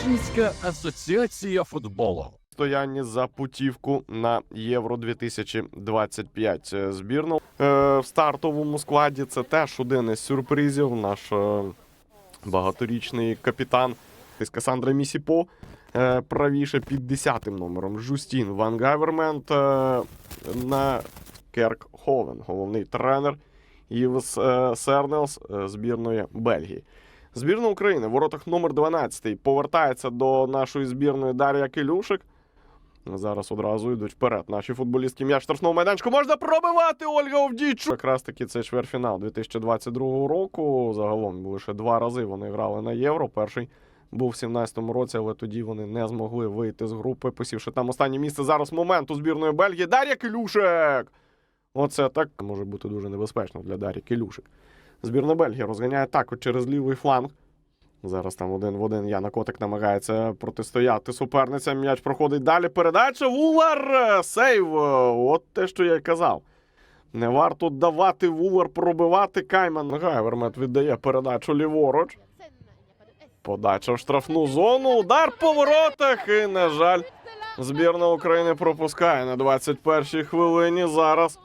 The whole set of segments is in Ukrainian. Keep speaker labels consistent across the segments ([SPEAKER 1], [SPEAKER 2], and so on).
[SPEAKER 1] Українська асоціація футболу.
[SPEAKER 2] стоянні за путівку на Євро 2025 Е, збірну. Е, в стартовому складі це теж один із сюрпризів. Наш е, багаторічний капітан із Касандра Місіпо. Е, правіше під 10 номером Жустін Ван Гавермент е, на Керк Ховен, головний тренер Івс е, Сернелс е, збірної Бельгії. Збірна України в воротах номер 12 повертається до нашої збірної Дар'я Килюшик. Зараз одразу йдуть вперед. Наші футболістки м'яч штрафного майданчику можна пробивати Ольга Овдійчук. Якраз таки це чвертьфінал 2022 року. Загалом лише два рази вони грали на євро. Перший був в 17-му році, але тоді вони не змогли вийти з групи, посівши там останнє місце. Зараз момент у збірної Бельгії. Дар'я Килюшик! Оце так може бути дуже небезпечно для Дар'ї Килюшик. Збірна Бельгії розганяє атаку через лівий фланг. Зараз там один в один Яна Котик намагається протистояти суперниця. М'яч проходить далі. Передача. Вулар! Сейв! От те, що я й казав. Не варто давати Вулар пробивати. Кайман Гайвермет віддає передачу ліворуч. Подача в штрафну зону. Удар по воротах. І, на жаль, збірна України пропускає на 21-й хвилині. Зараз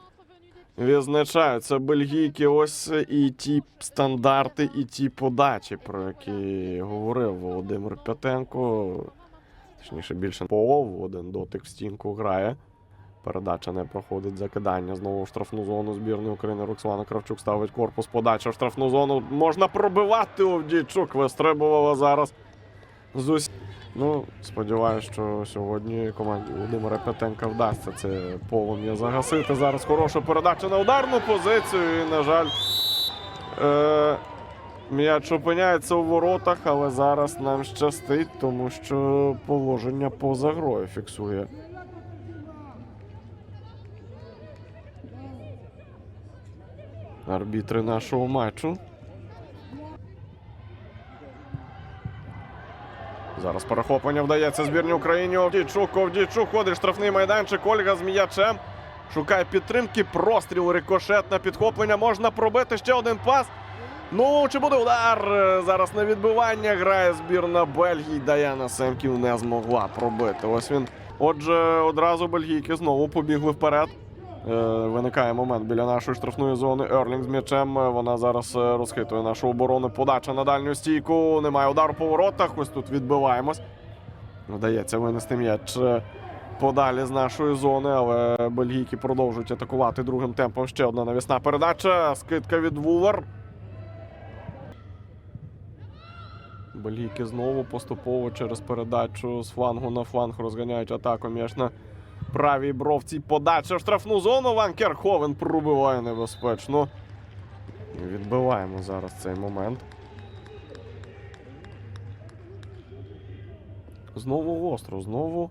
[SPEAKER 2] відзначаються бельгійки. Ось і ті стандарти, і ті подачі, про які говорив Володимир П'ятенко. Точніше, більше полов, один дотик в стінку грає. Передача не проходить закидання. Знову в штрафну зону збірної України. Роксолана Кравчук ставить корпус. Подача в штрафну зону. Можна пробивати Овдійчук. Вистрибувала зараз. З ус... Ну, сподіваюся, що сьогодні команді Володимира П'ятенка вдасться це полум'я загасити. Зараз хороша передача на ударну позицію. І, на жаль, е- м'яч опиняється у воротах, але зараз нам щастить, тому що положення поза грою фіксує. Арбітри нашого матчу. Зараз перехоплення вдається збірній Україні. Овдійчук, Овдійчук ходить штрафний майданчик. Ольга з м'ячем. Шукає підтримки. Простріл, рикошет на підхоплення. Можна пробити ще один пас. Ну, чи буде удар? Зараз на відбивання грає збірна Бельгії. Даяна Семків не змогла пробити. Ось він. Отже, одразу бельгійки знову побігли вперед. Е, виникає момент біля нашої штрафної зони. Ерлінг з м'ячем. Е, Вона зараз е, розхитує нашу оборону. Подача на дальню стійку. Немає удару по воротах. Ось тут відбиваємось. Вдається винести м'яч подалі з нашої зони, але бельгійки продовжують атакувати другим темпом. Ще одна навісна передача. Скидка від Вулер. Бельгійки знову поступово через передачу з флангу на фланг розганяють атаку. М'яч на правій бровці. Подача в штрафну зону. Ван Керховен пробиває небезпечно. Відбиваємо зараз цей момент. Знову остро, знову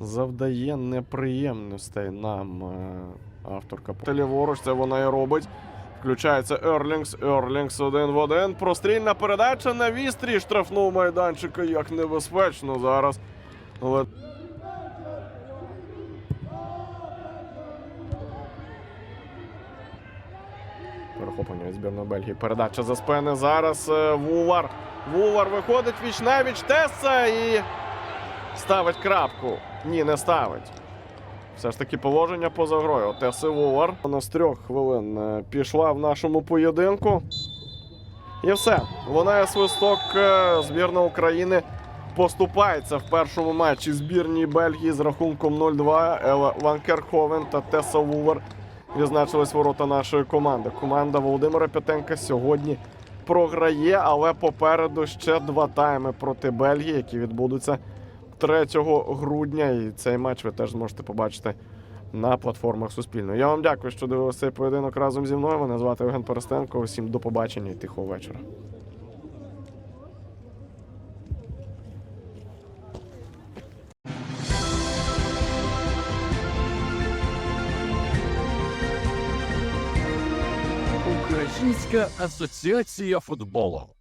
[SPEAKER 2] завдає неприємностей нам е, авторка. Ліворуч, це вона і робить. Включається Ерлінгс. Ерлінгс один в один. Прострільна передача на вістрі штрафного майданчика. Як небезпечно зараз. Але Перехоплення від збірної Бельгії. Передача за спини. Зараз е, Вувар. Вувар виходить віч навіч Теса і ставить крапку. Ні, не ставить. Все ж таки положення поза грою. Теси Вувар. Вона з трьох хвилин е, пішла в нашому поєдинку. І все. Лунає свисток. е, Збірна України поступається в першому матчі збірній Бельгії з рахунком 0-2. Ела Ван та Теса Вувар відзначились ворота нашої команди. Команда Володимира П'ятенка сьогодні програє, але попереду ще два тайми проти Бельгії, які відбудуться 3 грудня. І цей матч ви теж зможете побачити на платформах Суспільного. Я вам дякую, що дивилися цей поєдинок разом зі мною. Мене звати Євген Перестенко. Усім до побачення і тихого вечора.
[SPEAKER 1] Українська асоціація футболу.